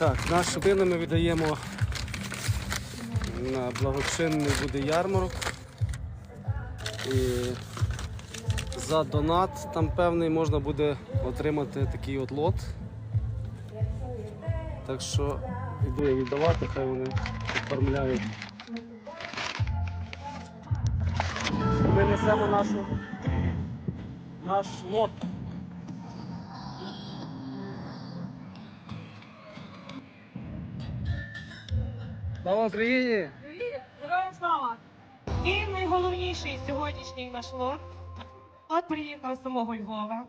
Так, нашу пину ми віддаємо на благочинний буде ярмарок. І за донат там певний можна буде отримати такий от лот. Так що йду я віддавати, хай вони оформляють. Ми несемо нашу наш лот. Слава Україні! Героям слава! І найголовніший сьогоднішній наш лот. От приїхав з самого Львова,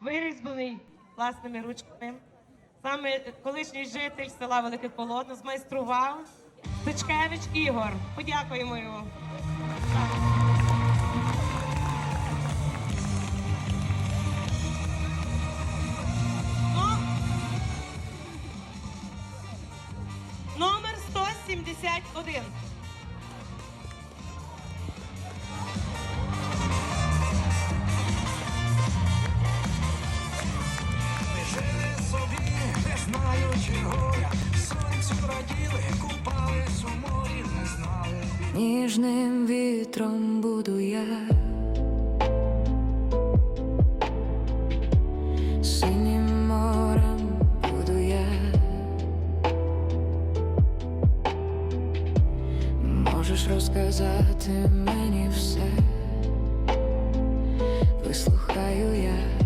вирізблений власними ручками. Саме колишній житель села Велике Полотно змайстрував Стечкевич Ігор. Подякуємо йому. Ну, Номер 171. Жили собі, не знаючи горя, сонцю раділи, купались у не знали. Ніжним вітром буду я, можеш розказати мені все, вислухаю я.